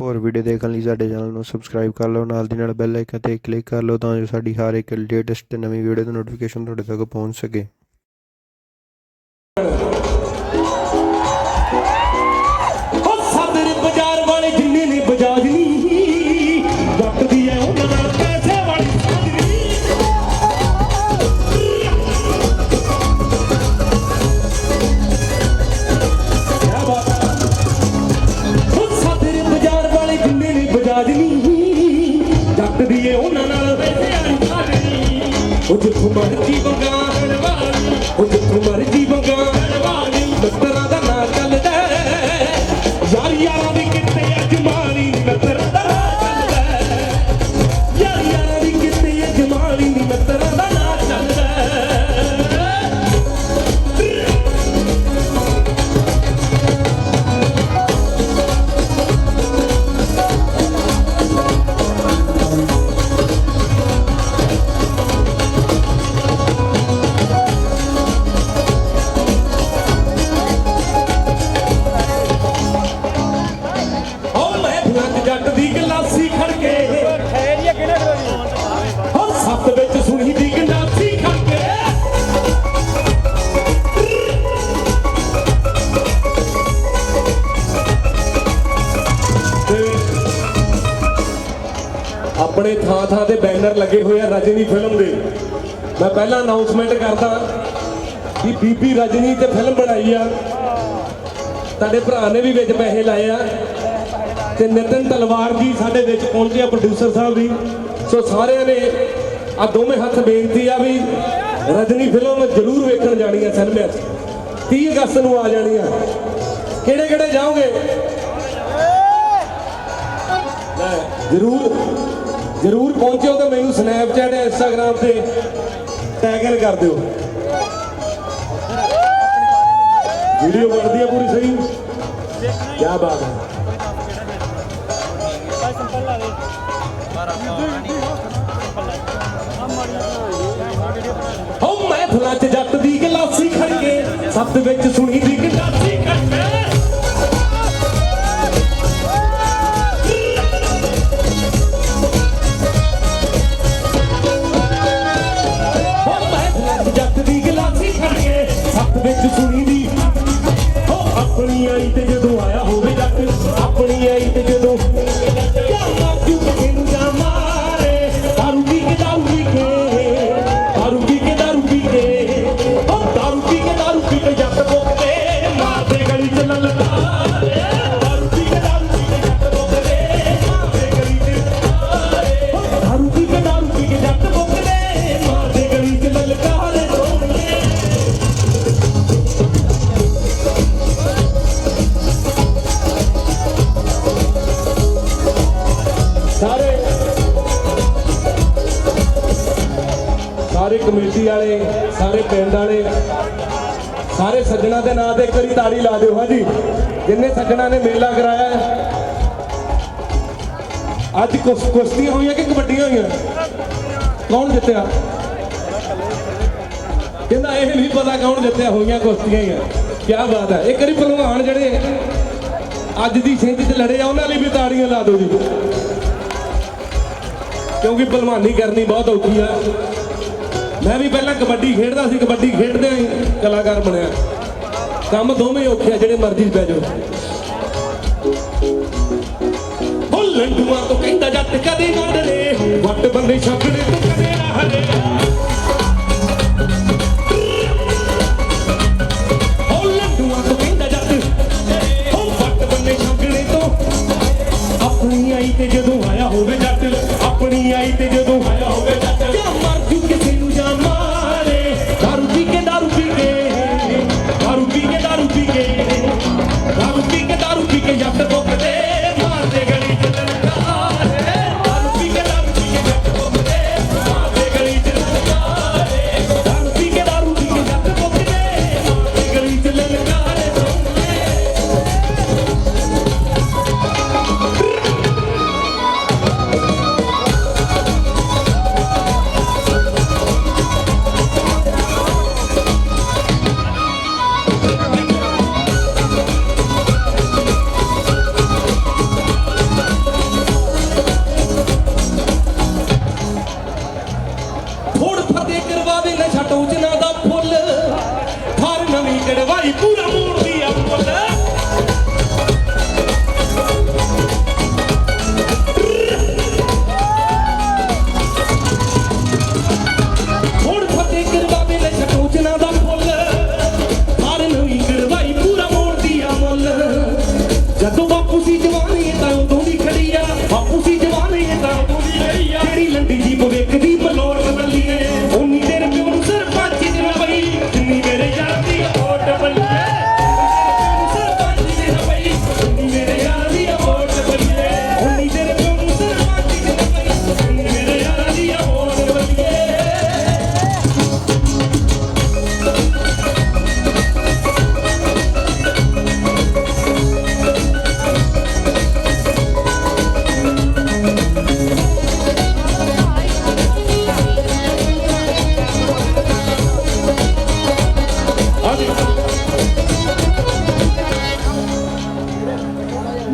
ਹੋਰ ਵੀਡੀਓ ਦੇਖਣ ਲਈ ਸਾਡੇ ਚੈਨਲ ਨੂੰ ਸਬਸਕ੍ਰਾਈਬ ਕਰ ਲਓ, ਨਾਲ ਦੀ ਨਾਲ ਬੈਲ ਆਈਕਨ ਤੇ ਕਲਿੱਕ ਕਰ ਲਓ ਤਾਂ ਜੋ ਸਾਡੀ ਹਰ ਇੱਕ ਲੇਟੈਸਟ ਨਵੀਂ ਵੀਡੀਓ ਦੀ ਨੋਟੀਫਿਕੇਸ਼ਨ ਤੁਹਾਡੇ ਤੱਕ ਪਹੁੰਚ ਸਕੇ। ਨਹੀਂ ਵਕਦੀ ਐ ਉਹਨਾਂ ਨਾਲ ਵਾਲੀ ਸਾਜਰੀ ਉਹ ਜਿੱਥੋਂ ਮਰਜ਼ੀ ਬੰਗਾਣ ਆਪਣੇ ਥਾਂ ਥਾਂ ਤੇ ਬੈਨਰ ਲੱਗੇ ਹੋਏ ਆ ਰਜਨੀ ਫਿਲਮ ਦੇ। ਮੈਂ ਪਹਿਲਾਂ ਅਨਾਉਂਸਮੈਂਟ ਕਰਦਾ ਕਿ ਬੀਬੀ ਰਜਨੀ ਤੇ ਫਿਲਮ ਬਣਾਈ ਆ। ਤੁਹਾਡੇ ਭਰਾ ਨੇ ਵੀ ਵਿੱਚ ਪੈਸੇ ਲਾਏ ਆ। ਤੇ ਨਿਤਨ ਤਲਵਾਰ ਜੀ ਸਾਡੇ ਵਿੱਚ ਪਹੁੰਚੇ ਆ ਪ੍ਰੋਡਿਊਸਰ ਸਾਹਿਬ ਵੀ। ਸੋ ਸਾਰਿਆਂ ਨੇ ਆ ਦੋਵੇਂ ਹੱਥ ਬੇਨਤੀ ਆ ਵੀ ਰਜਨੀ ਫਿਲਮ ਜ਼ਰੂਰ ਵੇਖਣ ਜਾਣੀ ਆ ਸਿਨੇਮਾ 'ਚ। 30 ਅਗਸਤ ਨੂੰ ਆ ਜਾਣੀ ਆ। ਕਿਹੜੇ ਕਿਹੜੇ ਜਾਓਗੇ? ਜ਼ਰੂਰ। ਜ਼ਰੂਰ ਪਹੁੰਚਿਓ ਤੇ ਮੈਨੂੰ ਸਨੈਪਚੈਟ ਜਾਂ ਇੰਸਟਾਗ੍ਰam ਤੇ ਟੈਗ ਇਨ ਕਰ ਦਿਓ। ਵੀਡੀਓ ਬਣਦੀ ਹੈ ਪੂਰੀ ਸਹੀ। ਕੀ ਬਾਤ ਹੈ। ਹੋ ਮੈਂ ਫਲਾਂ ਚ ਜੱਟ ਦੀ ਗਲਾਸੀ ਖੜ ਕੇ ਸੱਤ ਵਿੱਚ ਸੁਣੀ ਦੀ ਗਲਾਸੀ ਖੜ ਕੇ। ਵਿੱਚ ਸੁਣੀ ਦੀ। ਉਹ ਆਪਣੀ ਆਈ ਤੇ ਸਾਰੇ ਕਮੇਟੀ ਵਾਲੇ, ਸਾਰੇ ਪਿੰਡ ਵਾਲੇ, ਸਾਰੇ ਸੱਜਣਾ ਦੇ ਨਾਂ ਤੇ ਇੱਕ ਵਾਰੀ ਤਾੜੀ ਲਾ ਦਿਓ। ਹਾਂਜੀ, ਜਿੰਨੇ ਸੱਜਣਾ ਨੇ ਮੇਲਾ ਕਰਾਇਆ ਅੱਜ ਕੁਸ਼ਤੀਆਂ ਹੋਈਆਂ ਕਿ ਕਬੱਡੀਆਂ ਹੋਈਆਂ? ਕੌਣ ਜਿੱਤਿਆ? ਕਹਿੰਦਾ, ਇਹ ਨਹੀਂ ਪਤਾ ਕੌਣ ਜਿੱਤਿਆ, ਹੋਈਆਂ ਕੁਸ਼ਤੀਆਂ ਹੀ ਆ। ਕੀ ਬਾਤ ਹੈ। ਇੱਕ ਵਾਰੀ ਪਹਿਲਵਾਨ ਜਿਹੜੇ ਅੱਜ ਦੀ ਛਿੰਝ 'ਚ ਲੜੇ ਆ, ਉਹਨਾਂ ਲਈ ਵੀ ਤਾੜੀਆਂ ਲਾ ਦਿਓ ਜੀ। ਕਿਉਂਕਿ ਭਲਵਾਨੀ ਕਰਨੀ ਬਹੁਤ ਔਖੀ ਆ। ਮੈਂ ਵੀ ਪਹਿਲਾਂ ਕਬੱਡੀ ਖੇਡਦਾ ਸੀ, ਕਬੱਡੀ ਖੇਡਦਿਆਂ ਹੀ ਕਲਾਕਾਰ ਬਣਿਆ। ਕੰਮ ਦੋਵੇਂ ਔਖੇ ਆ, ਜਿਹੜੇ ਮਰਜ਼ੀ ਪੈ ਜਾਓ। ਉਹ ਲੰਡੂਆਂ ਤੋਂ ਕਹਿੰਦਾ ਜੱਟ ਕਦੇ ਨਾ ਡਰੇ ਵੱਟ ਬੰਦੇ ਛੱਡਣੇ ਤੋਂ ਕਦੇ ਨਾ ਹਲੇ ਲੰਡੂਆਂ ਤੋਂ ਕਹਿੰਦਾ ਜੱਟ ਬੰਦੇ ਛੱਡਣੇ ਤੋਂ। ਆਪਣੀ ਆਈ ਤੇ ਜਦੋਂ ਆਇਆ ਹੋਵੇ ਜੱਟ, ਆਪਣੀ ਆਈ ਤੇ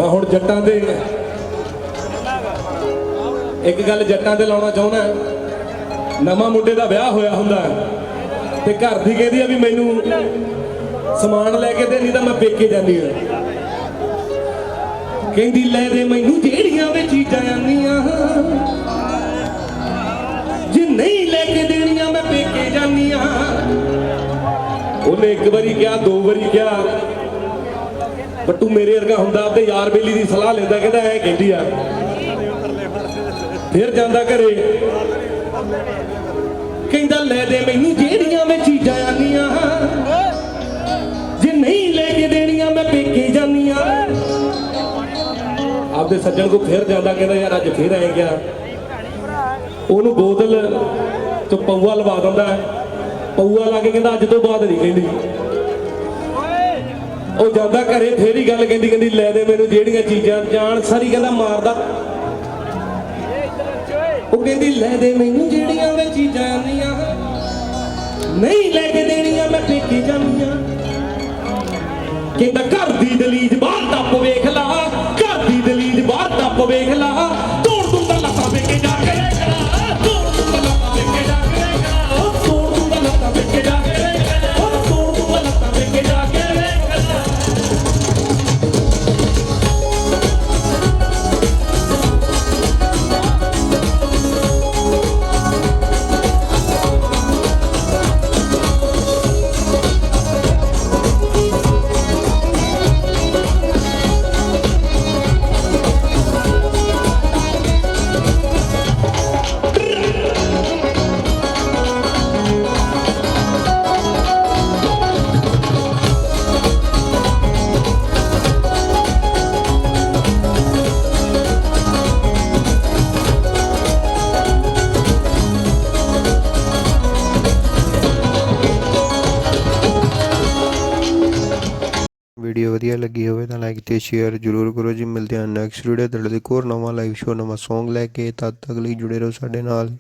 ਜੱਟਾਂ ਦੇ ਇੱਕ ਗੱਲ ਜੱਟਾਂ ਤੇ ਲਾਉਣਾ ਚਾਹੁੰਦਾ ਨਵਾਂ ਮੁੰਡੇ ਦਾ ਵਿਆਹ ਹੋਇਆ ਹੁੰਦਾ ਤੇ ਘਰ ਦੀ ਕਹਿੰਦੀ ਆ ਵੀ ਮੈਨੂੰ ਸਮਾਨ ਲੈ ਕੇ ਦੇ, ਨਹੀਂ ਤਾਂ ਮੈਂ ਪੇਕੇ ਜਾਂਦੀ ਆ ਕਹਿੰਦੀ, ਲੈ ਦੇ ਮੈਨੂੰ ਜਿਹੜੀਆਂ ਵਿੱਚ ਚੀਜ਼ਾਂ ਆਂਦੀਆਂ ਜੇ ਨਹੀਂ ਲੈ ਕੇ ਦੇਣੀਆਂ, ਮੈਂ ਪੇਕੇ ਜਾਂਦੀ ਆ ਉਹਨੇ ਇੱਕ ਵਾਰੀ ਕਿਹਾ, ਦੋ ਵਾਰੀ ਕਿਹਾ ਬੱਟੂ ਮੇਰੇ ਵਰਗਾ ਹੁੰਦਾ ਆਪਦੇ ਯਾਰ ਬੇਲੀ ਦੀ ਸਲਾਹ ਲੈਂਦਾ, ਕਹਿੰਦਾ ਐ ਕਹਿੰਦੀ ਆ। ਫਿਰ ਜਾਂਦਾ ਘਰੇ। ਕਹਿੰਦਾ, ਲੈ ਦੇ ਮੈਨੂੰ ਜਿਹੜੀਆਂ ਮੈਂ ਚੀਜ਼ਾਂ ਆਨੀਆਂ। ਜੇ ਨਹੀਂ ਲੈ ਕੇ ਦੇਣੀਆਂ, ਮੈਂ ਪੇਕੇ ਜਾਂਦੀਆਂ ਆਪਦੇ ਸੱਜਣ ਕੋ ਫਿਰ ਜਾਂਦਾ, ਕਹਿੰਦਾ, ਯਾਰ, ਅੱਜ ਫਿਰ ਆਏ ਗਿਆ ਉਹਨੂੰ ਬੋਤਲ ਚ ਪਊਆ ਲਵਾ ਦਿੰਦਾ। ਪਊਆ ਲਾ ਕੇ ਕਹਿੰਦਾ, ਅੱਜ ਤੋਂ ਬਾਅਦ ਨਹੀਂ ਕਹਿੰਦੀ। ਉਹ ਜਾਂਦਾ ਘਰੇ, ਫੇਰ ਹੀ ਗੱਲ ਕਹਿੰਦੀ ਕਹਿੰਦੀ, ਲੈ ਦੇ ਮੈਨੂੰ ਜਿਹੜੀਆਂ ਚੀਜ਼ਾਂ। ਜਾਣ ਸਾਰੀ ਕਹਿੰਦਾ ਮਾਰਦਾ। ਉਹ ਕਹਿੰਦੀ, ਲੈ ਦੇ ਮੈਨੂੰ ਜਿਹੜੀਆਂ ਵੇ ਚੀਜ਼ਾਂ ਆਂਦੀਆਂ ਨਹੀਂ ਲੈ ਕੇ ਦੇਣੀਆਂ, ਮੈਂ ਪੇਕੇ ਜਾਂਦੀਆਂ ਕਹਿੰਦਾ, ਘਰ ਦੀ ਦਲੀਜ ਬਾਹਰ ਟੱਪ ਵੇਖ ਲਾ, ਘਰ ਦੀ ਦਲੀਜ ਬਾਹਰ ਟੱਪ ਵੇਖ ਲਾ। ਵੀਡੀਓ ਵਧੀਆ ਲੱਗੀ ਹੋਵੇ ਤਾਂ ਲਾਈਕ ਤੇ ਸ਼ੇਅਰ ਜ਼ਰੂਰ ਕਰੋ ਜੀ। ਮਿਲਦੇ ਹਾਂ ਨੈਕਸਟ ਵੀਡੀਓ ਤੁਹਾਡੇ ਲਈ ਇੱਕ ਹੋਰ ਨਵਾਂ ਲਾਈਵ ਸ਼ੋਅ ਨਵਾਂ Song ਲੈ ਕੇ। ਤਦ ਤੱਕ ਲਈ ਜੁੜੇ ਰਹੋ ਸਾਡੇ ਨਾਲ।